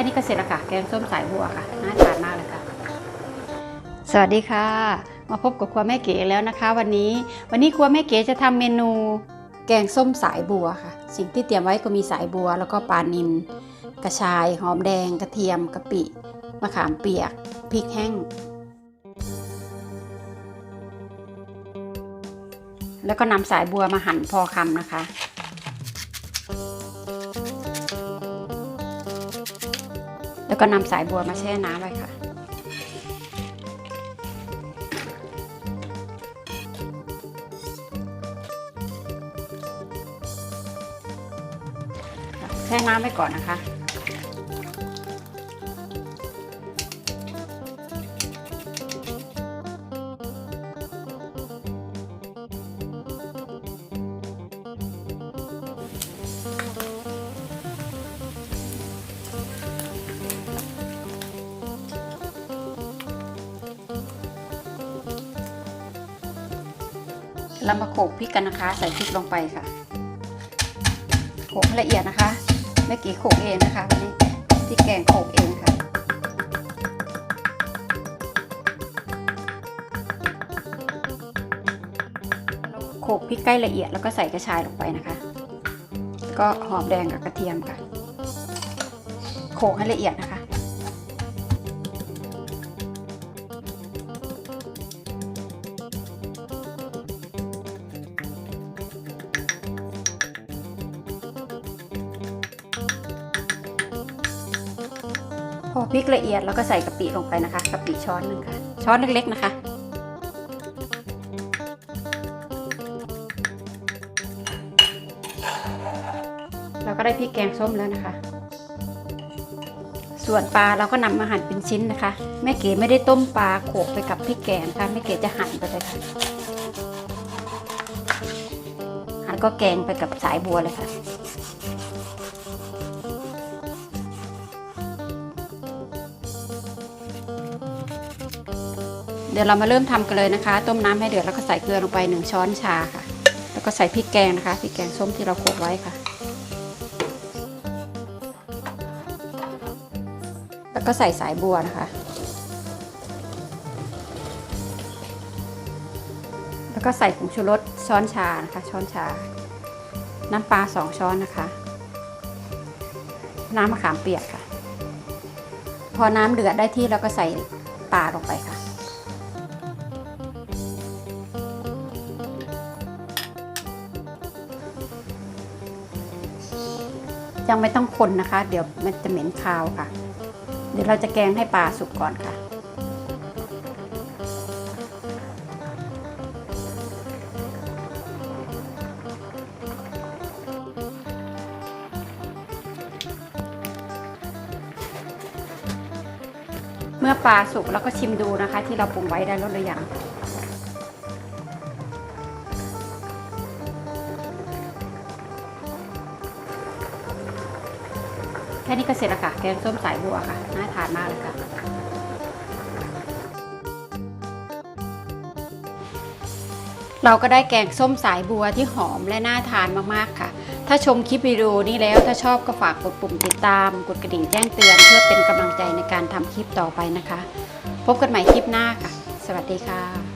ค่นี้ก็เสร็จแล้วค่ะแกงส้มสายบัวค่ะน่าทานมากเลยค่ะ สวัสดีค่ะ มาพบกับครัวแม่เก๋แล้วนะคะ วันนี้ วันนี้ครัวแม่เก๋จะทำเมนูแกงส้มสายบัวค่ะ สิ่งที่เตรียมไว้ก็มีสายบัว แล้วก็ปลานิลกระชาย หอมแดง กระเทียมกะปิมะขามเปียกพริกแห้ง แล้วก็นำสายบัวมาหั่นพอคำนะคะ แล้วก็นำสายบัวมาแช่น้ำไว้ค่ะ แช่น้ำไว้ก่อนนะคะ เรามาโขลกพริกกันนะคะ ใส่พริกลงไปค่ะโขลกให้ละเอียดนะคะแม่กี่โขลกเองนะคะวันนี้พริกแกงโขลกเองค่ะโขลกพริกใกล้ละเอียดแล้วก็ใส่กระชายลงไปนะคะ ก็หอมแดงกับกระเทียมค่ะโขลกให้ละเอียดนะคะ อพริกละเอียดแล้วก็ใส่กะปิลงไปนะคะกะปิช้อนหนึ่งค่ะ ช้อนเล็กๆนะคะ เราก็ได้พริกแกงส้มแล้วนะคะ ส่วนปลาเราก็นำมาหั่นเป็นชิ้นนะคะแม่เก๋ไม่ได้ต้มปลาโขลกไปกับพริกแกงนะคะแม่เก๋จะหั่นไปเลยค่ะหั่นก็แกงไปกับสายบัวเลยค่ะ ดี๋ยวเรามาเริ่มทำกันเลยนะคะ ต้มน้ำให้เดือดแล้วก็ใส่เกลือลงไปหนึ่งช้อนชาค่ะ แล้วก็ใส่พริกแกงนะคะพริกแกงส้มที่เราโขลกไว้ค่ะ แล้วก็ใส่สายบัวนะคะ แล้วก็ใส่ผงชูรสช้อนชานะคะ ช้อนชา น้ำปลาสองช้อนนะคะ น้ำมะขามเปียกค่ะ พอน้ำเดือดได้ที่แล้วก็ใส่ปลาลงไปค่ะ ยังไม่ต้องคนนะคะ เดี๋ยวมันจะเหม็นคาวค่ะ เดี๋ยวเราจะแกงให้ปลาสุกก่อนค่ะ เมื่อปลาสุกเราก็ชิมดูนะคะ ที่เราปรุงไว้ได้รสหรือยัง ค่นี้ก็เสร็จแล้วค่ะ แกงส้มสายบัวค่ะ น่าทานมากเลยค่ะ เราก็ได้แกงส้มสายบัวที่หอมและน่าทานมากๆค่ะ ถ้าชมคลิปวิดีโอนี้แล้วถ้าชอบก็ฝากกดปุ่มติดตาม กดกระดิ่งแจ้งเตือนเพื่อเป็นกำลังใจในการทำคลิปต่อไปนะคะ พบกันใหม่คลิปหน้าค่ะ สวัสดีค่ะ